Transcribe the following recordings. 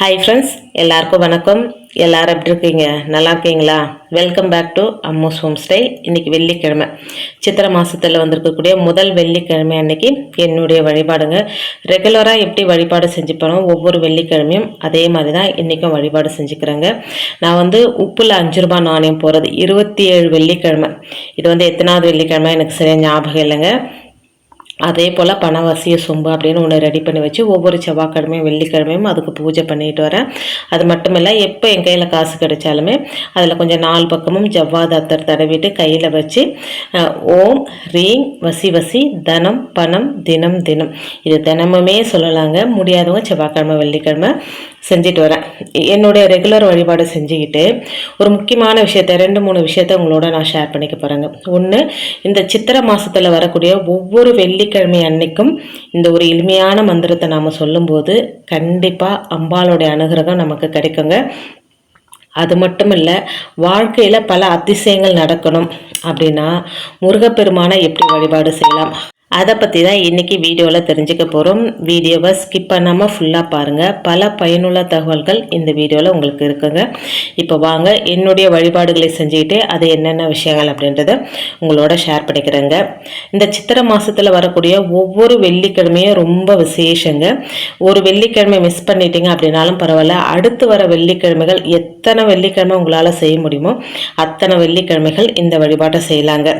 Hi friends எல்லாருக்கும் வணக்கம். எல்லாரும் எப்படி இருக்கீங்க? நல்லா இருக்கீங்களா? Welcome back to Ammo's home stay இன்றைக்கி வெள்ளிக்கிழமை. சித்திரை மாதத்தில் வந்திருக்கக்கூடிய முதல் வெள்ளிக்கிழமை அன்னைக்கு என்னுடைய வழிபாடுங்க. ரெகுலராக எப்படி வழிபாடு செஞ்சுப்பனோ ஒவ்வொரு வெள்ளிக்கிழமையும் அதே மாதிரி தான் இன்றைக்கும் வழிபாடு செஞ்சுக்கிறேங்க. நான் வந்து உப்பில் அஞ்சு ரூபா நாணயம் போகிறது இருபத்தி ஏழு வெள்ளிக்கிழமை. இது வந்து எத்தனாவது வெள்ளிக்கிழமை எனக்கு சரியாக ஞாபகம் இல்லைங்க. அதே போல் பணவசிய சொம்பு அப்படின்னு ஒன்று ரெடி பண்ணி வச்சு ஒவ்வொரு செவ்வாய்க்கிழமையும் வெள்ளிக்கிழமையும் அதுக்கு பூஜை பண்ணிட்டு வரேன். அது மட்டும் இல்லை எப்போ என் கையில் காசு கிடைச்சாலுமே அதில் கொஞ்சம் நாலு பக்கமும் ஜவ்வாதத்தர் தடவிட்டு கையில் வச்சு ஓம் ரீங் வசி வசி தனம் பணம் தினம் தினம். இது தினமுமே சொல்லலாங்க. முடியாதவங்க செவ்வாய்க்கிழமை வெள்ளிக்கிழமை செஞ்சுட்டு வரேன். என்னுடைய ரெகுலர் வழிபாடு செஞ்சுக்கிட்டு ஒரு முக்கியமான விஷயத்த ரெண்டு மூணு விஷயத்த உங்களோட நான் ஷேர் பண்ணிக்க போகிறேங்க ஒன்று இந்த சித்திரை மாதத்தில் வரக்கூடிய ஒவ்வொரு வெள்ளிக்கிழமை அன்னைக்கும் இந்த ஒரு எளிமையான மந்திரத்தை நாம் சொல்லும்போது கண்டிப்பாக அம்பாளுடைய அனுகிரகம் நமக்கு கிடைக்குங்க. அது மட்டும் இல்லை வாழ்க்கையில் பல அதிசயங்கள் நடக்கணும். அப்படின்னா முருகப்பெருமானை எப்படி வழிபாடு செய்யலாம்? அதை பற்றி தான் இன்றைக்கி வீடியோவில் தெரிஞ்சுக்க போகிறோம் வீடியோவை ஸ்கிப் பண்ணாமல் ஃபுல்லாக பாருங்கள் பல பயனுள்ள தகவல்கள் இந்த வீடியோவில் உங்களுக்கு இருக்குங்க. இப்போ வாங்க என்னுடைய வழிபாடுகளை செஞ்சுக்கிட்டு அது என்னென்ன விஷயங்கள் அப்படின்றத உங்களோட ஷேர் பண்ணிக்கிறேங்க. இந்த சித்திரை மாதத்தில் வரக்கூடிய ஒவ்வொரு வெள்ளிக்கிழமையும் ரொம்ப விசேஷங்க. ஒரு வெள்ளிக்கிழமை மிஸ் பண்ணிட்டீங்க அப்படின்னாலும் பரவாயில்ல. அடுத்து வர வெள்ளிக்கிழமைகள் எத்தனை வெள்ளிக்கிழமை உங்களால் செய்ய முடியுமோ அத்தனை வெள்ளிக்கிழமைகள் இந்த வழிபாட்டை செய்யலாங்க.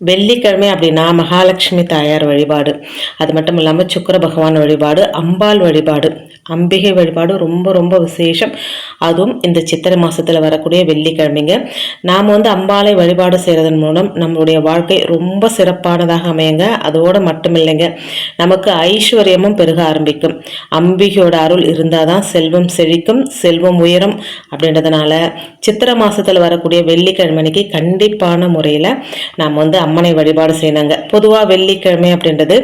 வெள்ளிக்கிழமை அப்படின்னா மகாலட்சுமி தாயார் வழிபாடு. அது மட்டும் இல்லாமல் சுக்கிர பகவான் வழிபாடு அம்பாள் வழிபாடு. அம்பிகை வழிபாடு ரொம்ப ரொம்ப விசேஷம். அதுவும் இந்த சித்திரை மாதத்தில் வரக்கூடிய வெள்ளிக்கிழமைங்க. நாம் வந்து அம்பாளை வழிபாடு செய்கிறதன் மூலம் நம்மளுடைய வாழ்க்கை ரொம்ப சிறப்பானதாக அமையுங்க. அதோடு மட்டும் இல்லைங்க நமக்கு ஐஸ்வர்யமும் பெருக ஆரம்பிக்கும். அம்பிகையோட அருள் இருந்தால் தான் செல்வம் செழிக்கும் செல்வம் உயரும் அப்படின்றதுனால சித்திரை மாதத்தில் வரக்கூடிய வெள்ளிக்கிழமைக்கு கண்டிப்பான முறையில் நாம் வந்து அம்மனை வழிபாடு செய்யணுங்க. பொதுவாக வெள்ளிக்கிழமை அப்படின்றது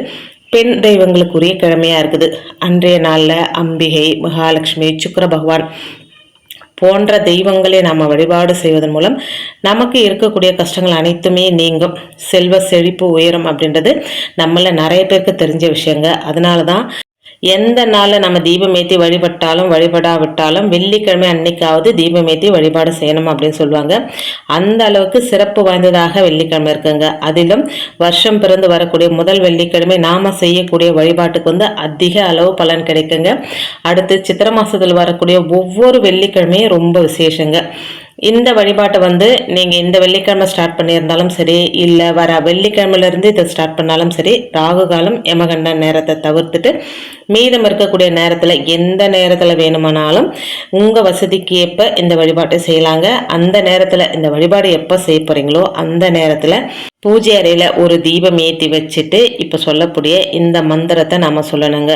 பெண் தெய்வங்களுக்குரிய கிழமையாக இருக்குது. அன்றைய நாளில் அம்பிகை மகாலட்சுமி சுக்கிர பகவான் போன்ற தெய்வங்களை நாம் வழிபாடு செய்வதன் மூலம் நமக்கு இருக்கக்கூடிய கஷ்டங்கள் அனைத்துமே நீங்கும். செல்வ செழிப்பு உயரும் அப்படின்றது நம்மள நிறைய பேருக்கு தெரிஞ்ச விஷயங்க. அதனால தான் எந்த நாளில் நம்ம தீபம் ஏற்றி வழிபட்டாலும் வழிபடாவிட்டாலும் வெள்ளிக்கிழமை அன்னைக்காவது தீபம் ஏற்றி வழிபாடு செய்யணும் அப்படின்னு சொல்லுவாங்க. அந்த அளவுக்கு சிறப்பு வாய்ந்ததாக வெள்ளிக்கிழமை இருக்குங்க. அதிலும் வருஷம் பிறந்து வரக்கூடிய முதல் வெள்ளிக்கிழமை நாம செய்யக்கூடிய வழிபாட்டுக்கு வந்து அதிக அளவு பலன் கிடைக்குங்க. அடுத்து சித்திரை மாதத்தில் வரக்கூடிய ஒவ்வொரு வெள்ளிக்கிழமையும் ரொம்ப விசேஷங்க. இந்த வழிபாட்டை வந்து நீங்கள் இந்த வெள்ளிக்கிழமை ஸ்டார்ட் பண்ணியிருந்தாலும் சரி இல்லை வர வெள்ளிக்கிழமையிலேருந்து இதை ஸ்டார்ட் பண்ணாலும் சரி ராகு காலம் யமகண்ட நேரத்தை தவிர்த்துட்டு மீதம் இருக்கக்கூடிய நேரத்தில் எந்த நேரத்தில் வேணுமானாலும் உங்கள் வசதிக்கு ஏற்ப இந்த வழிபாட்டை செய்யலாங்க. அந்த நேரத்தில் இந்த வழிபாடு எப்போ செய்ய போகிறீங்களோ அந்த நேரத்தில் பூஜை அறையில் ஒரு தீபம் ஏற்றி வச்சுட்டு இப்போ சொல்லக்கூடிய இந்த மந்திரத்தை நம்ம சொல்லணுங்க.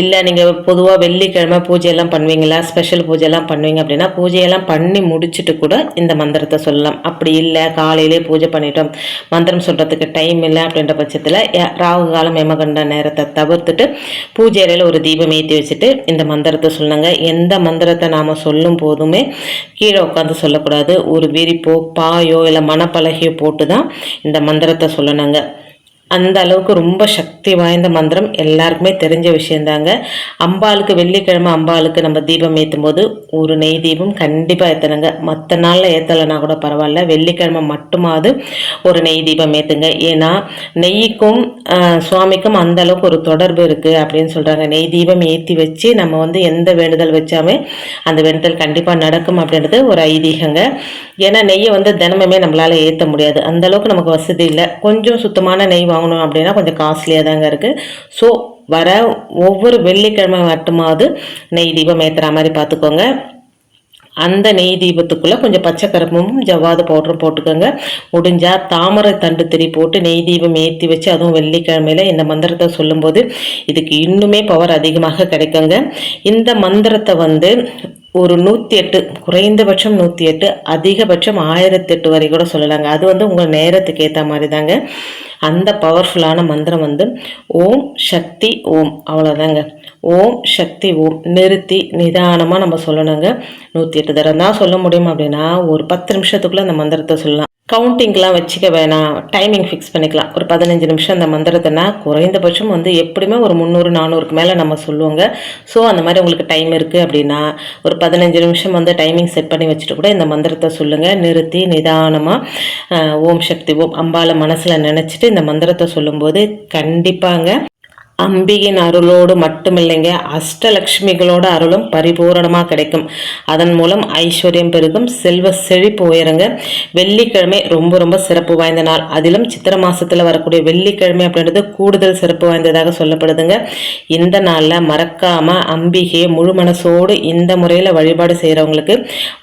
இல்லை நீங்கள் பொதுவாக வெள்ளிக்கிழமை பூஜையெல்லாம் பண்ணுவீங்களா? ஸ்பெஷல் பூஜையெல்லாம் பண்ணுவீங்க அப்படின்னா பூஜையெல்லாம் பண்ணி முடிச்சுட்டு கூட இந்த மந்திரத்தை சொல்லலாம். அப்படி இல்லை காலையிலே பூஜை பண்ணிட்டோம். மந்திரம் சொல்கிறதுக்கு டைம் இல்லை அப்படின்ற பட்சத்தில் ராகு காலம் எமகண்ட நேரத்தை தவிர்த்துட்டு பூஜை அறையில் ஒரு தீபம் ஏற்றி வச்சுட்டு இந்த மந்திரத்தை சொல்லணுங்க. எந்த மந்திரத்தை நாம் சொல்லும் போதுமே கீழே உட்காந்து சொல்லக்கூடாது. ஒரு விரிப்போ பாயோ இல்லை மணப்பலகையோ போட்டு தான் இந்த மந்திரத்தை சொல்லணுங்க. அந்த அளவுக்கு ரொம்ப சக்தி வாய்ந்த மந்திரம் எல்லாருக்குமே தெரிஞ்ச விஷயந்தாங்க. அம்பாளுக்கு வெள்ளிக்கிழமை அம்பாளுக்கு நம்ம தீபம் ஏற்றும் போது ஒரு நெய் தீபம் கண்டிப்பாக ஏற்றணுங்க மற்ற நாளில் ஏற்றலைன்னா கூட பரவாயில்ல. வெள்ளிக்கிழமை மட்டுமாவது ஒரு நெய் தீபம் ஏற்றுங்க ஏன்னா நெய்க்கும் சுவாமிக்கும் அந்த அளவுக்கு ஒரு தொடர்பு இருக்குது அப்படின்னு சொல்கிறாங்க நெய் தீபம் ஏற்றி வச்சு நம்ம வந்து எந்த வேண்டுதல் வச்சாமே அந்த வேண்டுதல் கண்டிப்பாக நடக்கும் அப்படின்றது ஒரு ஐதீகங்க. ஏன்னா நெய்யை வந்து தினமுமே நம்மளால் ஏற்ற முடியாது. அந்த அளவுக்கு நமக்கு வசதி இல்லை. கொஞ்சம் சுத்தமான நெய் வாங்கணும் அப்படின்னா கொஞ்சம் காஸ்ட்லியாக தாங்க இருக்குது ஸோ வர ஒவ்வொரு வெள்ளிக்கிழமை மட்டுமாவது நெய் தீபம் ஏற்றுற மாதிரி பார்த்துக்கோங்க அந்த நெய் தீபத்துக்குள்ளே கொஞ்சம் பச்சை கருப்பும் ஜவ்வாது பவுடரும் போட்டுக்கோங்க. முடிஞ்சால் தாமரை தண்டு திரி போட்டு நெய் தீபம் ஏற்றி வச்சு அதுவும் வெள்ளிக்கிழமையில இந்த மந்திரத்தை சொல்லும்போது இதுக்கு இன்னுமே பவர் அதிகமாக கிடைக்குங்க. இந்த மந்திரத்தை வந்து ஒரு நூற்றி எட்டு குறைந்தபட்சம் நூற்றி எட்டு அதிகபட்சம் ஆயிரத்தி எட்டு வரை கூட சொல்லலாங்க. அது வந்து உங்கள் நேரத்துக்கு ஏற்ற மாதிரி தாங்க அந்த பவர்ஃபுல்லான மந்திரம் வந்து ஓம் சக்தி ஓம் அவ்வளோதாங்க ஓம் சக்தி ஓம் நிறுத்தி நிதானமாக நம்ம சொல்லணுங்க. நூற்றி எட்டு தரம் தான் சொல்ல முடியும் அப்படின்னா ஒரு பத்து நிமிஷத்துக்குள்ளே அந்த மந்திரத்தை சொல்லலாம். கவுண்டிங்லாம் வச்சுக்க வேணாம். டைமிங் ஃபிக்ஸ் பண்ணிக்கலாம். ஒரு பதினஞ்சு நிமிஷம் அந்த மந்திரத்தைனா குறைந்தபட்சம் வந்து எப்படியுமே ஒரு முந்நூறு நானூறுக்கு மேலே நம்ம சொல்லுவோங்க. ஸோ அந்த மாதிரி உங்களுக்கு டைம் இருக்குது அப்படின்னா ஒரு பதினஞ்சு நிமிஷம் வந்து டைமிங் செட் பண்ணி வச்சுட்டு கூட இந்த மந்திரத்தை சொல்லுங்கள் நிறுத்தி நிதானமாக ஓம் சக்தி ஓம் அம்பால மனசில் நினச்சிட்டு இந்த மந்திரத்தை சொல்லும்போது கண்டிப்பாங்க. அம்பிகையின் அருளோடு மட்டுமில்லைங்க அஷ்டலக்ஷ்மிகளோட அருளும் பரிபூரணமாக கிடைக்கும். அதன் மூலம் ஐஸ்வர்யம் பெருகும் செல்வ செழிப்பு உயருங்க. வெள்ளிக்கிழமை ரொம்ப ரொம்ப சிறப்பு வாய்ந்த நாள். அதிலும் சித்திர மாதத்தில் வரக்கூடிய வெள்ளிக்கிழமை அப்படின்றது கூடுதல் சிறப்பு வாய்ந்ததாக சொல்லப்படுதுங்க. இந்த நாளில் மறக்காமல் அம்பிகையை முழு மனசோடு இந்த முறையில் வழிபாடு செய்கிறவங்களுக்கு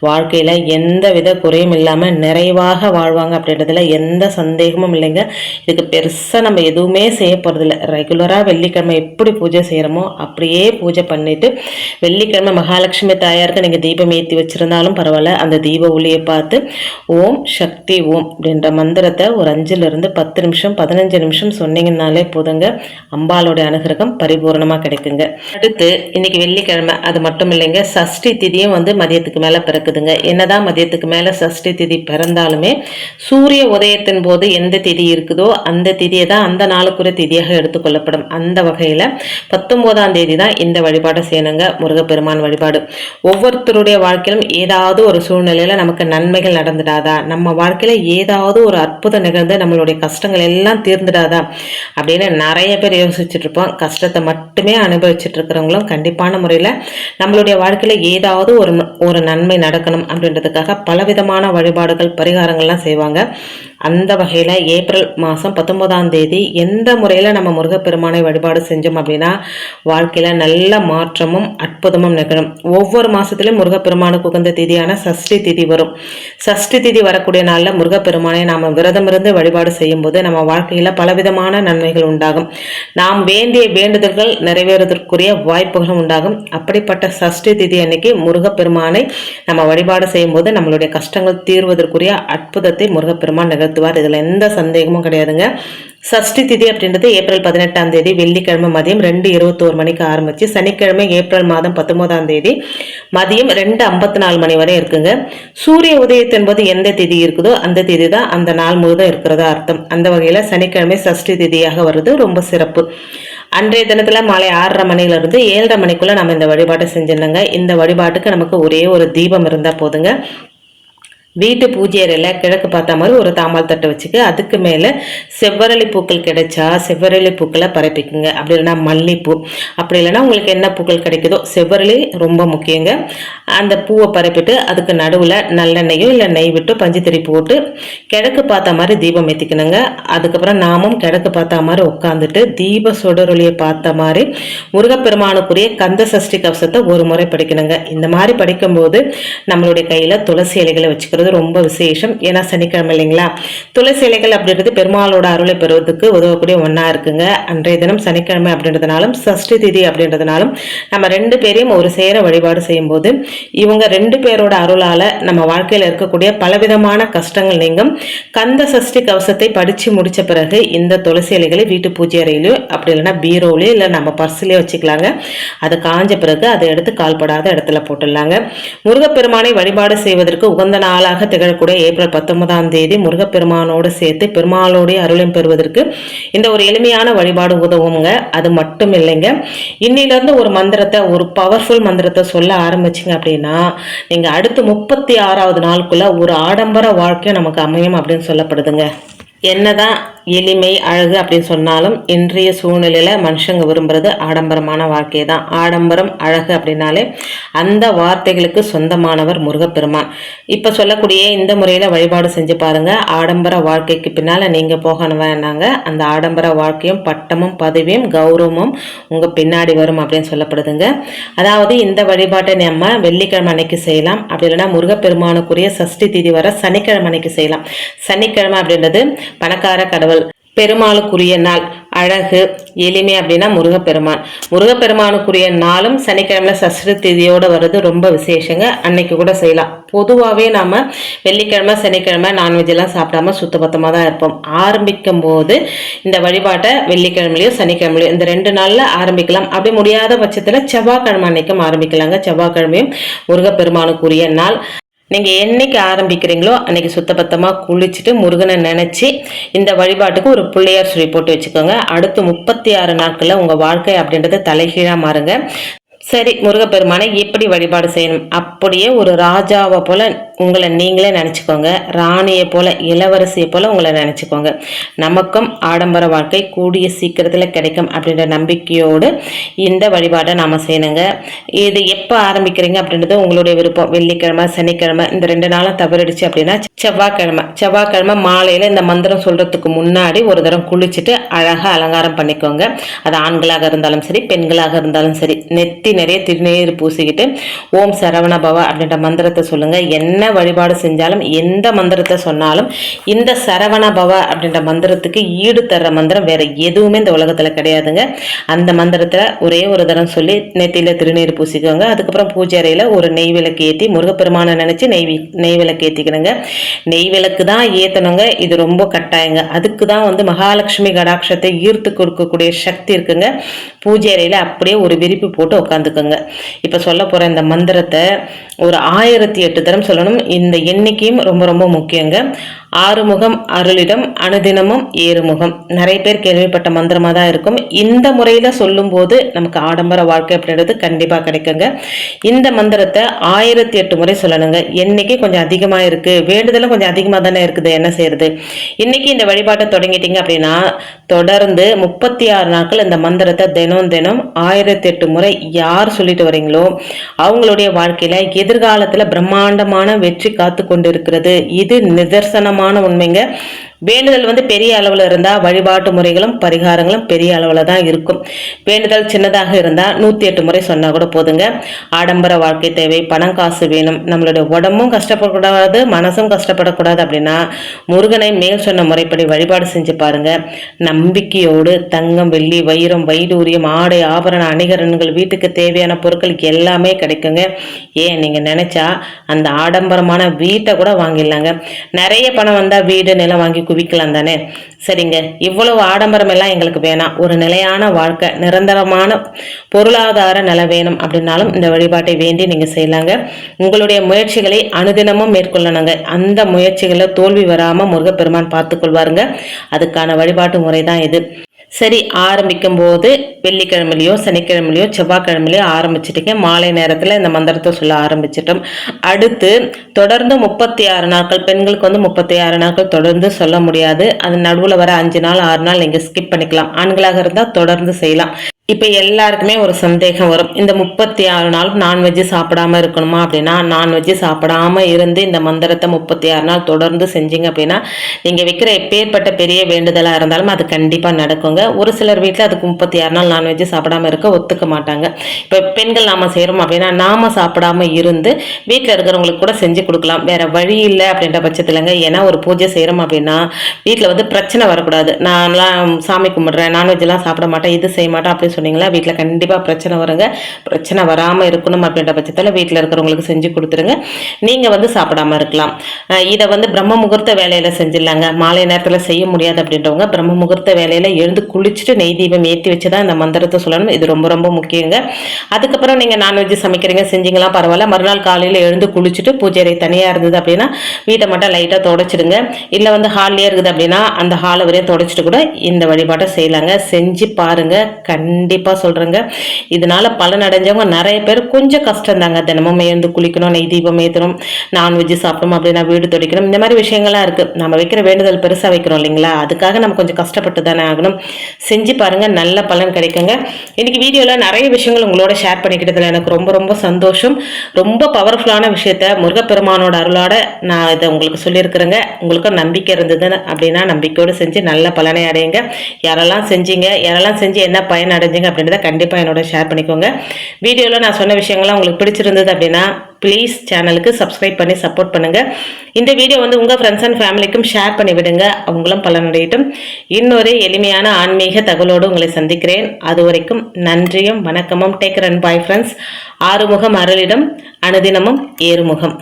வாழ்க்கையில் எந்த வித குறையும் இல்லாமல் நிறைவாக வாழ்வாங்க அப்படின்றதுல எந்த சந்தேகமும் இல்லைங்க. இதுக்கு பெருசாக நம்ம எதுவுமே செய்ய போகிறதில்ல ரெகுலராக வெள்ளி வெள்ளிக்கிழமை எப்படி பூஜை செய்கிறோமோ அப்படியே பூஜை பண்ணிவிட்டு வெள்ளிக்கிழமை மகாலட்சுமி தாயாருக்கு நீங்கள் தீபம் ஏற்றி வச்சுருந்தாலும் பரவாயில்ல. அந்த தீப ஒளியை பார்த்து ஓம் சக்தி ஓம் அப்படின்ற மந்திரத்தை ஒரு அஞ்சுலேருந்து பத்து நிமிஷம் பதினஞ்சு நிமிஷம் சொன்னீங்கன்னாலே போதுங்க. அம்பாலோடைய அனுகிரகம் பரிபூர்ணமாக கிடைக்குங்க. அடுத்து இன்னைக்கு வெள்ளிக்கிழமை அது மட்டும் இல்லைங்க சஷ்டி திதியும் வந்து மதியத்துக்கு மேலே பிறக்குதுங்க. என்னதான் மதியத்துக்கு மேலே சஷ்டி திதி பிறந்தாலுமே சூரிய உதயத்தின் போது எந்த திதி இருக்குதோ அந்த திதியை தான் அந்த நாளுக்குரிய திதியாக எடுத்துக்கொள்ளப்படும் அந்த அந்த வகையில் பத்தொம்போதாம் தேதி தான் இந்த வழிபாட்டை செய்யணுங்க முருகப்பெருமான் வழிபாடு. ஒவ்வொருத்தருடைய வாழ்க்கையிலும் ஏதாவது ஒரு சூழ்நிலையில் நமக்கு நன்மைகள் நடந்துடாதா? நம்ம வாழ்க்கையில் ஏதாவது ஒரு அற்புதம் நிகழ்ந்து நம்மளுடைய கஷ்டங்கள் எல்லாம் தீர்ந்துடாதா? அப்படின்னு நிறைய பேர் யோசிச்சுட்டு இருப்போம் கஷ்டத்தை மட்டுமே அனுபவிச்சுட்டு இருக்கிறவங்களும் கண்டிப்பான முறையில் நம்மளுடைய வாழ்க்கையில் ஏதாவது ஒரு ஒரு நன்மை நடக்கணும் அப்படின்றதுக்காக பலவிதமான வழிபாடுகள் பரிகாரங்கள்லாம் செய்வாங்க. அந்த வகையில் ஏப்ரல் மாதம் பத்தொன்பதாம் தேதி எந்த முறையில் நம்ம முருகப்பெருமானை வழிபாடு செஞ்சோம் அப்படின்னா வாழ்க்கையில் நல்ல மாற்றமும் அற்புதமும் நிகழும். ஒவ்வொரு மாதத்துலையும் முருகப்பெருமானுக்கு உகந்த திதியான சஷ்டி திதி வரும். சஷ்டி திதி வரக்கூடிய நாளில் முருகப்பெருமானை நாம் விரதம் இருந்து வழிபாடு செய்யும்போது நம்ம வாழ்க்கையில் பலவிதமான நன்மைகள் உண்டாகும். நாம் வேண்டிய வேண்டுதல்கள் நிறைவேறுவதற்குரிய வாய்ப்புகளும் உண்டாகும். அப்படிப்பட்ட சஷ்டி திதி அன்னைக்கு முருகப்பெருமானை நம்ம வழிபாடு செய்யும்போது நம்மளுடைய கஷ்டங்கள் தீர்வதற்குரிய அற்புதத்தை முருகப்பெருமான் நிகழ்த்துவார். இதில் எந்த சந்தேகமும் கிடையாதுங்க. சஷ்டி திதி அப்படின்றது ஏப்ரல் பதினெட்டாம் தேதி வெள்ளிக்கிழமை மதியம் ரெண்டு இருபத்தோரு மணிக்கு ஆரம்பிச்சு சனிக்கிழமை ஏப்ரல் மாதம் பத்தொன்பதாம் தேதி மதியம் ரெண்டு ஐம்பத்தி நாலு மணி வரை இருக்குங்க. சூரிய உதயத்தின் போது எந்த திதி இருக்குதோ அந்த திதி தான் அந்த நாள் முழுதும் இருக்கிறதா அர்த்தம். அந்த வகையில் சனிக்கிழமை சஷ்டி திதியாக வருது ரொம்ப சிறப்பு. அன்றைய தினத்தில் மாலை ஆறரை மணிலிருந்து ஏழரை மணிக்குள்ளே நம்ம இந்த வழிபாட்டை செஞ்சிருந்தோங்க இந்த வழிபாட்டுக்கு நமக்கு ஒரே ஒரு தீபம் இருந்தால் போதுங்க. வீட்டு பூஜை அறையில் கிழக்கு பார்த்த மாதிரி ஒரு தாம்பால் தட்டை வச்சுக்க அதுக்கு மேலே செவ்வரளி பூக்கள் கிடைச்சா செவ்வரளி பூக்களை பரப்பிக்குங்க. அப்படி இல்லைன்னா மல்லிப்பூ. அப்படி இல்லைன்னா உங்களுக்கு என்ன பூக்கள் கிடைக்குதோ செவ்வரளி ரொம்ப முக்கியங்க. அந்த பூவை பரப்பிட்டு அதுக்கு நடுவில் நல்லெண்ணெயோ இல்லை நெய் விட்டு பஞ்சுத்திரி போட்டு கிழக்கு பார்த்த மாதிரி தீபம் ஏற்றிக்கணுங்க அதுக்கப்புறம் நாமும் கிழக்கு பார்த்த மாதிரி உட்காந்துட்டு தீப சுடரொலியை பார்த்த மாதிரி முருகப்பெருமானுக்குரிய கந்த சஷ்டி கவசத்தை ஒரு முறை படிக்கணுங்க. இந்த மாதிரி படிக்கும்போது நம்மளுடைய கையில் துளசி இலைகளை வச்சுக்கிறது அப்படிங்கிறது ரொம்ப விசேஷம். ஏன்னா சனிக்கிழமை இல்லைங்களா? துளசி இலைகள் அப்படின்றது பெருமாளோட அருளை பெறுவதற்கு உதவக்கூடிய ஒன்றா இருக்குங்க. அன்றைய தினம் சனிக்கிழமை அப்படின்றதுனாலும் சஷ்டி திதி அப்படின்றதுனாலும் நம்ம ரெண்டு பேரையும் ஒரு சேர வழிபாடு செய்யும்போது இவங்க ரெண்டு பேரோட அருளால் நம்ம வாழ்க்கையில் இருக்கக்கூடிய பலவிதமான கஷ்டங்கள் நீங்கும். கந்த சஷ்டி கவசத்தை படித்து முடித்த பிறகு இந்த துளசி இலைகளை வீட்டு பூஜை அறையிலையோ அப்படி இல்லைன்னா பீரோலையோ இல்லை நம்ம பர்ஸ்லேயோ வச்சுக்கலாங்க. அது காஞ்ச பிறகு அதை எடுத்து கால்படாத இடத்துல போட்டுடலாங்க. முருகப்பெருமானை வழிபாடு செய்வதற்கு உகந்த நாள் நாளாக திகழக்கூடிய ஏப்ரல் பத்தொன்பதாம் தேதி முருகப்பெருமானோடு சேர்த்து பெருமாளோடைய அருளையும் பெறுவதற்கு இந்த ஒரு எளிமையான வழிபாடு உதவுங்க அது மட்டும் இல்லைங்க. இன்னிலிருந்து ஒரு மந்திரத்தை ஒரு பவர்ஃபுல் மந்திரத்தை சொல்ல ஆரம்பிச்சிங்க அப்படின்னா நீங்கள் அடுத்து முப்பத்தி ஆறாவது நாளுக்குள்ளே ஒரு ஆடம்பர வாழ்க்கை நமக்கு அமையும் அப்படின்னு சொல்லப்படுதுங்க. என்னதான் எளிமை அழகு அப்படின்னு சொன்னாலும் இன்றைய சூழ்நிலையில் மனுஷங்க விரும்புறது ஆடம்பரமான வாழ்க்கை தான். ஆடம்பரம் அழகு அப்படின்னாலே அந்த வார்த்தைகளுக்கு சொந்தமானவர் முருகப்பெருமான். இப்போ சொல்லக்கூடிய இந்த முறையில் வழிபாடு செஞ்சு பாருங்க. ஆடம்பர வாழ்க்கைக்கு பின்னால் நீங்கள் போகணும் வேணாங்க அந்த ஆடம்பர வாழ்க்கையும் பட்டமும் பதவியும் கௌரவமும் உங்கள் பின்னாடி வரும் அப்படின்னு சொல்லப்படுதுங்க. அதாவது இந்த வழிபாட்டை நம்ம வெள்ளிக்கிழமை அன்னைக்கு செய்யலாம். அப்படி இல்லைன்னா முருகப்பெருமானுக்குரிய சஷ்டி திதி வர சனிக்கிழமை அன்னைக்கு செய்யலாம். சனிக்கிழமை அப்படின்றது பணக்கார கடவுள் பெருமாளுக்குரிய நாள். அழகு எளிமை அப்படின்னா முருகப்பெருமான். முருகப்பெருமானுக்குரிய நாளும் சனிக்கிழமை சஷ்டி திதியோடு வர்றது ரொம்ப விசேஷங்க. அன்னைக்கு கூட செய்யலாம். பொதுவாகவே நாம் வெள்ளிக்கிழமை சனிக்கிழமை நான்வெஜ்லாம் சாப்பிடாம சுத்தபத்தமாக தான் இருப்போம். ஆரம்பிக்கும் போது இந்த வழிபாட்டை வெள்ளிக்கிழமையிலையும் சனிக்கிழமையிலையும் இந்த ரெண்டு நாளில் ஆரம்பிக்கலாம். அப்படி முடியாத பட்சத்தில் செவ்வாய்க்கிழமை அன்னைக்கும் ஆரம்பிக்கலாங்க. செவ்வாய்க்கிழமையும் முருகப்பெருமானுக்குரிய நாள். நீங்கள் என்னைக்கு ஆரம்பிக்கிறீங்களோ அன்னைக்கு சுத்தபத்தமாக குளிச்சுட்டு முருகனை நினச்சி இந்த வழிபாட்டுக்கு ஒரு பிள்ளையார் சொல்லி போட்டு வச்சுக்கோங்க. அடுத்து முப்பத்தி ஆறு நாட்களில் உங்கள் வாழ்க்கை அப்படின்றது தலைகீழாக மாறுங்க. சரி முருகப்பெருமானை எப்படி வழிபாடு செய்யணும்? அப்படியே ஒரு ராஜாவை போல உங்களை நீங்களே நினச்சிக்கோங்க. ராணியை போல இளவரசியை போல உங்களை நினச்சிக்கோங்க. நமக்கும் ஆடம்பர வாழ்க்கை கூடிய சீக்கிரத்தில் கிடைக்கும் அப்படின்ற நம்பிக்கையோடு இந்த வழிபாட்டை நாம் செய்யணுங்க. இது எப்போ ஆரம்பிக்கிறீங்க அப்படின்றது உங்களுடைய விருப்பம். வெள்ளிக்கிழமை சனிக்கிழமை இந்த ரெண்டு நாளும் தவறிடுச்சு அப்படின்னா செவ்வாய்க்கிழமை. செவ்வாய்க்கிழமை மாலையில் இந்த மந்திரம் சொல்கிறதுக்கு முன்னாடி ஒரு தரம் குளிச்சுட்டு அழகாக அலங்காரம் பண்ணிக்கோங்க. அது ஆண்களாக இருந்தாலும் சரி பெண்களாக இருந்தாலும் சரி நெத்தி நிறைய திருநீர் பூசிக்கிட்டு ஓம் சரவண பவா அப்படின்ற மந்திரத்தை சொல்லுங்கள் என்ன வழிபாடு செஞ்சாலும் எந்த மந்திரத்தை சொன்னாலும் இந்த சரவண பவ அப்படின்ற மந்திரத்துக்கு ஈடு தர்ற மந்திரம் வேற எதுவுமே இந்த உலகத்தில் கிடையாதுங்க. அந்த மந்திரத்தில் ஒரே ஒரு தரம் சொல்லி நெத்தியில் திருநீர் பூசிக்கோங்க. அதுக்கப்புறம் பூஜை அறையில் ஒரு நெய் விளக்கு ஏற்றி முருகப்பெருமானை நினச்சி நெய் நெய் விளக்கு ஏற்றிக்கணுங்க நெய் விளக்கு தான் ஏற்றணுங்க இது ரொம்ப கட்டாயங்க. அதுக்கு தான் வந்து மகாலட்சுமி கடாட்சத்தை ஈர்த்து கொடுக்கக்கூடிய சக்தி இருக்குங்க. பூஜை அறையில் அப்படியே ஒரு விரிப்பு போட்டு உட்காந்துக்கோங்க. இப்போ சொல்ல போகிற இந்த மந்திரத்தை ஒரு ஆயிரத்தி எட்டு தரம் சொல்லணும். இந்த எண்ணிக்கையும் ரொம்ப ரொம்ப முக்கியங்க. ஆறுமுகம் அருளிடம் அனுதினமும் ஏறுமுகம். நிறைய பேர் கேள்விப்பட்ட மந்திரமாக தான் இருக்கும். இந்த முறையில் சொல்லும்போது நமக்கு ஆடம்பர வாழ்க்கை அப்படின்றது கண்டிப்பாக கிடைக்குங்க. இந்த மந்திரத்தை ஆயிரத்தி எட்டு முறை சொல்லணுங்க. என்னைக்கு கொஞ்சம் அதிகமாக இருக்குது வேண்டுதலும் கொஞ்சம் அதிகமாக தானே இருக்குது. என்ன செய்யறது? இன்னைக்கு இந்த வழிபாட்டை தொடங்கிட்டீங்க அப்படின்னா தொடர்ந்து முப்பத்தி ஆறு நாட்கள் இந்த மந்திரத்தை தினம் தினம் ஆயிரத்தி எட்டு முறை யார் சொல்லிட்டு வரீங்களோ அவங்களுடைய வாழ்க்கையில் எதிர்காலத்தில் பிரம்மாண்டமான வெற்றி காத்து கொண்டிருக்கிறது இது நிதர்சனமான உண்மைங்க. வேண்டுதல் வந்து பெரிய அளவில் இருந்தால் வழிபாட்டு முறைகளும் பரிகாரங்களும் பெரிய அளவில் தான் இருக்கும். வேண்டுதல் சின்னதாக இருந்தால் நூற்றி எட்டு முறை சொன்னால் கூட போதுங்க. ஆடம்பர வாழ்க்கை தேவை பணம் காசு வேணும். நம்மளுடைய உடம்பும் கஷ்டப்படக்கூடாது மனசும் கஷ்டப்படக்கூடாது அப்படின்னா முருகனை மேல் சொன்ன முறைப்படி வழிபாடு செஞ்சு பாருங்கள் நம்பிக்கையோடு தங்கம் வெள்ளி வைரம் வைடூரியம் ஆடை ஆபரண அணிகரன்கள் வீட்டுக்கு தேவையான பொருட்கள் எல்லாமே கிடைக்குங்க. ஏன்? நீங்கள் நினச்சா அந்த ஆடம்பரமான வீட்டை கூட வாங்கிடலாங்க. நிறைய பணம் வந்தால் வீடு நிலம் வாங்கி குவிக்கலாம் தானே? சரிங்க. இவ்வளவு ஆடம்பரம் எல்லாம் எங்களுக்கு வேணாம். ஒரு நிலையான வாழ்க்கை நிரந்தரமான பொருளாதார நிலை வேணும் அப்படின்னாலும் இந்த வழிபாட்டை வேண்டி நீங்கள் செய்யலாங்க. உங்களுடைய முயற்சிகளை அனுதினமும் மேற்கொள்ளணுங்க. அந்த முயற்சிகளை தோல்வி வராமல் முருகப்பெருமான் பார்த்துக்கொள்வாருங்க அதுக்கான வழிபாட்டு முறை தான் இது. சரி ஆரம்பிக்கும் போது வெள்ளிக்கிழமையிலையோ சனிக்கிழமையிலையோ செவ்வாய்க்கிழமையிலையோ ஆரம்பிச்சிட்டிங்க. மாலை நேரத்தில் இந்த மந்திரத்தை சொல்ல ஆரம்பிச்சிட்டோம். அடுத்து தொடர்ந்து முப்பத்தி ஆறு நாட்கள் பெண்களுக்கு வந்து முப்பத்தி ஆறு நாட்கள் தொடர்ந்து சொல்ல முடியாது. அது நடுவில் வர அஞ்சு நாள் ஆறு நாள் நீங்கள் ஸ்கிப் பண்ணிக்கலாம். ஆண்களாக இருந்தால் தொடர்ந்து செய்யலாம். இப்போ எல்லாருக்குமே ஒரு சந்தேகம் வரும். இந்த முப்பத்தி ஆறு நாள் நான்வெஜ்ஜு சாப்பிடாம இருக்கணுமா அப்படின்னா நான்வெஜ்ஜு சாப்பிடாம இருந்து இந்த மந்திரத்தை முப்பத்தி ஆறு நாள் தொடர்ந்து செஞ்சீங்க அப்படின்னா நீங்கள் வைக்கிற எப்பேற்பட்ட பெரிய வேண்டுதலாக இருந்தாலும் அது கண்டிப்பாக நடக்குங்க. ஒரு சிலர் வீட்டில் அதுக்கு முப்பத்தி ஆறு நாள் நான்வெஜ்ஜு சாப்பிடாம இருக்க ஒத்துக்க மாட்டாங்க. இப்போ பெண்கள் நாம் செய்கிறோம் அப்படின்னா நாம் சாப்பிடாம இருந்து வீட்டில் இருக்கிறவங்களுக்கு கூட செஞ்சு கொடுக்கலாம். வேற வழி இல்லை அப்படின்ற பட்சத்தில்ங்க. ஏன்னா ஒரு பூஜை செய்கிறோம் அப்படின்னா வீட்டில் வந்து பிரச்சனை வரக்கூடாது. நான்லாம் சாமி கும்பிட்றேன் நான்வெஜ்லாம் சாப்பிட மாட்டேன் இது செய்ய மாட்டேன் அப்படின்னு சொன்னீங்களா? வீட்டில் கண்டிப்பாக பிரச்சனை வருங்க. பிரச்சனை வராமல் இருக்கணும் அப்படின்ற பட்சத்தில் வீட்டில் இருக்கிறவங்களுக்கு செஞ்சு கொடுத்துருங்க. நீங்கள் வந்து சாப்பிடாம இருக்கலாம். இதை வந்து பிரம்ம முகூர்த்த வேலையில் செஞ்சிடலாங்க. மாலை நேரத்தில் செய்ய முடியாது அப்படின்றவங்க பிரம்ம முகூர்த்த வேலையில் எழுந்து குளிச்சுட்டு நெய் தீபம் ஏற்றி வச்சு தான் இந்த மந்திரத்தை சொல்லணும். இது ரொம்ப ரொம்ப முக்கியங்க. அதுக்கப்புறம் நீங்கள் நான்வெஜ் சமைக்கிறீங்க செஞ்சீங்களா பரவாயில்ல. மறுநாள் காலையில் எழுந்து குளிச்சுட்டு பூஜை தனியாக இருந்தது அப்படின்னா வீட்டை மட்டும் லைட்டாக தொடச்சிடுங்க. இல்லை வந்து ஹால்லேயே இருக்குது அப்படின்னா அந்த ஹாலை வரையும் தொடச்சிட்டு கூட இந்த வழிபாட்டை செய்யலாங்க. செஞ்சு பாருங்கள் கண்டிப்பாக கண்டிப்பாக சொல்கிறேங்க இதனால் பலன் அடைஞ்சவங்க நிறைய பேர் கொஞ்சம் கஷ்டம் தாங்க தினமும் எழுந்து குளிக்கணும் நெய் தீபம் ஏற்றணும் நான்வெஜ் சாப்பிடணும் அப்படின்னா வீடு துடைக்கணும். இந்த மாதிரி விஷயங்கள்லாம் இருக்குது நம்ம வைக்கிற வேண்டுதல் பெருசாக வைக்கிறோம் இல்லைங்களா? அதுக்காக நம்ம கொஞ்சம் கஷ்டப்பட்டு தானே ஆகணும். செஞ்சு பாருங்கள் நல்ல பலன் கிடைக்குங்க. இன்றைக்கி வீடியோவில் நிறைய விஷயங்கள் உங்களோட ஷேர் பண்ணிக்கிட்டதில் எனக்கு ரொம்ப ரொம்ப சந்தோஷம். ரொம்ப பவர்ஃபுல்லான விஷயத்த முருகப்பெருமானோட அருளோட நான் இதை உங்களுக்கு சொல்லியிருக்கிறேங்க. உங்களுக்கும் நம்பிக்கை இருந்தது அப்படின்னா நம்பிக்கையோடு செஞ்சு நல்ல பலனை அடையுங்க. யாரெல்லாம் செஞ்சீங்க யாரெல்லாம் செஞ்சு என்ன பயன் அடைஞ்சு பண்ணுறீங்க அப்படின்றத கண்டிப்பாக என்னோட ஷேர் பண்ணிக்கோங்க. வீடியோவில் நான் சொன்ன விஷயங்கள்லாம் உங்களுக்கு பிடிச்சிருந்தது அப்படின்னா ப்ளீஸ் சேனலுக்கு சப்ஸ்கிரைப் பண்ணி சப்போர்ட் பண்ணுங்கள் இந்த வீடியோ வந்து உங்கள் ஃப்ரெண்ட்ஸ் அண்ட் ஃபேமிலிக்கும் ஷேர் பண்ணி விடுங்க. அவங்களும் பலனடையட்டும். இன்னொரு எளிமையான ஆன்மீக தகவலோடு உங்களை சந்திக்கிறேன். அது வரைக்கும் நன்றியும் வணக்கமும். Take run bye friends Arumugam அருளிடம் அனுதினமும் ஏறுமுகம்.